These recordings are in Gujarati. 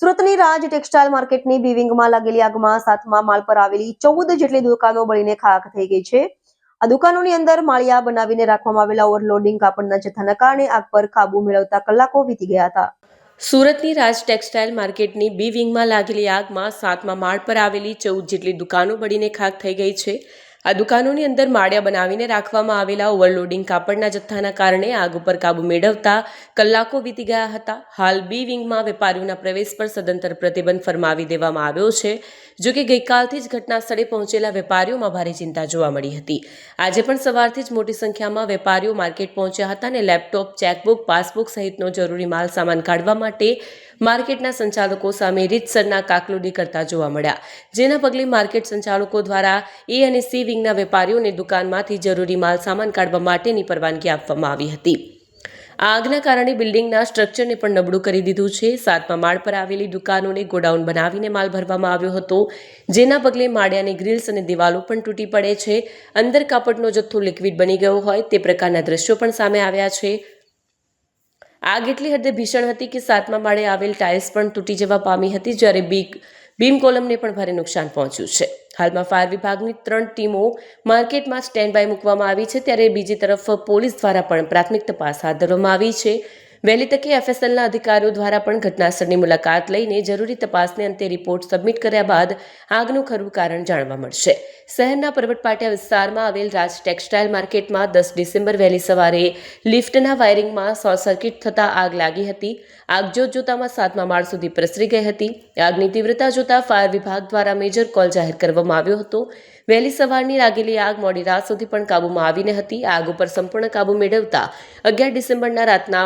સુરતની રાજ ટેક્સટાઇલ માર્કેટની બી વિંગમાં લાગેલી આગમાં સાતમા માળ પર આવેલી ચૌદ જેટલી દુકાનો બળીને ખાખ થઈ ગઈ છે. આ દુકાનોની અંદર માળિયા બનાવીને રાખવામાં આવેલા ઓવરલોડિંગ, કાપડના જથ્થાના કારણે આગ પર કાબુ મેળવતા કલાકો વીતી ગયા હતા. સુરતની રાજ ટેક્સટાઇલ માર્કેટની બી વિંગમાં લાગેલી આગમાં સાતમા માળ પર આવેલી ચૌદ જેટલી દુકાનો બળીને ખાખ થઈ ગઈ છે. આ દુકાનોની અંદર માળિયા બનાવીને રાખવામાં આવેલા ઓવરલોડિંગ કાપડના જથ્થાના કારણે આગ ઉપર કાબુ મેળવતા કલાકો વીતી ગયા હતા. હાલ બી વિંગમાં વેપારીઓના પ્રવેશ પર સદંતર પ્રતિબંધ ફરમાવી દેવામાં આવ્યો છે, જો કે ગઈકાલથી જ ઘટના સ્થળે પહોંચેલા વેપારીઓમાં ભારે ચિંતા જોવા મળી હતી. આજે પણ સવારથી જ મોટી સંખ્યામાં વેપારીઓ માર્કેટ પહોંચ્યા હતા અને લેપટોપ, ચેકબુક, પાસબુક સહિતનો જરૂરી માલ સામાન કાઢવા માટે માર્કેટના સંચાલકો સામે રીતસરના કાકલોડી કરતા જોવા મળ્યા. જેના પગલે માર્કેટ સંચાલકો દ્વારા એ અને સી વિંગના વેપારીઓને દુકાનમાંથી જરૂરી માલ સામાન કાઢવા માટેની પરવાનગી આપવામાં આવી હતી. આ આગના કારણે બિલ્ડિંગના સ્ટ્રક્ચરને પણ નબળું કરી દીધું છે. સાતમા માળ પર આવેલી દુકાનોને ગોડાઉન બનાવીને માલ ભરવામાં આવ્યો હતો. જેના પગલે માળિયાની ગ્રીલ્સ અને દિવાલો પણ તૂટી પડે છે. અંદર કાપડનો જથ્થો લિક્વિડ બની ગયો હોય તે પ્રકારના દ્રશ્યો પણ સામે આવ્યા છે. આગ એટલી હદે ભીષણ હતી કે સાતમા માળે આવેલ ટાઇલ્સ પણ તૂટી જવા પામી હતી, જ્યારે બીક બીમ કોલમને પણ ભારે નુકસાન પહોંચ્યું છે. હાલમાં ફાયર વિભાગની ત્રણ ટીમો માર્કેટમાં સ્ટેન્ડ બાય મૂકવામાં આવી છે, ત્યારે બીજી તરફ પોલીસ દ્વારા પણ પ્રાથમિક તપાસ હાથ ધરવામાં આવી છે. વહેલી તકે એફએસએલના અધિકારીઓ દ્વારા પણ ઘટનાસ્થળની મુલાકાત લઈને જરૂરી તપાસને અંતે રિપોર્ટ સબમિટ કર્યા બાદ આગનું ખરું કારણ જાણવા મળશે. શહેરના પર્વતપાટિયા વિસ્તારમાં આવેલ રાજ ટેક્સટાઇલ માર્કેટમાં દસ ડિસેમ્બર વહેલી સવારે લિફ્ટના વાયરિંગમાં શોર્ટ સર્કિટ થતાં આગ લાગી હતી. આગ જોત જોતામાં સાતમા માળ સુધી પ્રસરી ગઈ હતી. આગની તીવ્રતા જોતા ફાયર વિભાગ દ્વારા મેજર કોલ જાહેર કરવામાં આવ્યો હતો. વહેલી સવારની લાગેલી આગ મોડી રાત સુધી પણ કાબૂમાં આવીને હતી. આગ ઉપર સંપૂર્ણ કાબુ મેળવતા અગિયાર ડિસેમ્બરના રાતના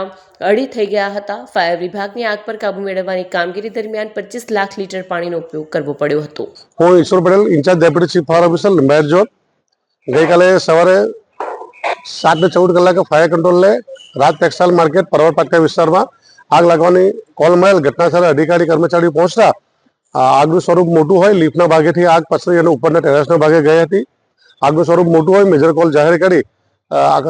અડી થઈ ગયા હતા. ફાયર વિભાગની આગ પર કાબુ મેળવવાની કામગીરી દરમિયાન પચીસ લાખ લીટર પાણીનો ઉપયોગ કરવો પડ્યો હતો. હું Ishwar Patel, in-charge deputy chief fire officer, Limbayat zone ગઈકાલે સવારે સાત ને ચૌદ કલાકે ફાયર કંટ્રોલને રાજ ટેક્સટાઇલ માર્કેટ, પરવર પાટિયા વિસ્તારમાં આગ લાગવાની કોલ મળેલ ઘટના સ્થળે અધિકારી કર્મચારીઓ પહોંચતા આગનું સ્વરૂપ મોટું હોય, લિફ્ટના ભાગેથી આગ પસરી અને ઉપરના ટેરેસના ભાગે ગઈ હતી. આગનું સ્વરૂપ મોટું હોય, મેજર કોલ જાહેર કરી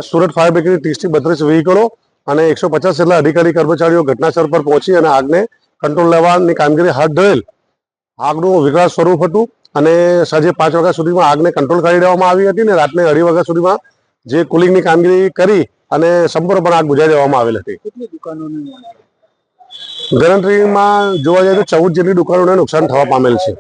સુરત ફાયર બ્રિગેડની ત્રીસથી બત્રીસ વ્હીકલો અને એકસો પચાસ જેટલા અધિકારી, કર્મચારીઓ ઘટનાસ્થળ પર પહોંચી અને આગને કંટ્રોલ લેવાની કામગીરી હાથ ધરેલ. આગનું વિકરાળ સ્વરૂપ હતું અને સાંજે પાંચ વાગ્યા સુધીમાં આગને કંટ્રોલ કરી દેવામાં આવી હતી ને રાતને અઢી વાગ્યા સુધીમાં જે કુલિંગની કામગીરી કરી અને સંપૂર્ણપણે આગ બુજાવી દેવામાં આવેલ હતી. ગણતરીમાં જોવા જઈએ તો ચૌદ જેટલી દુકાનોને નુકસાન થવા પામેલ છે.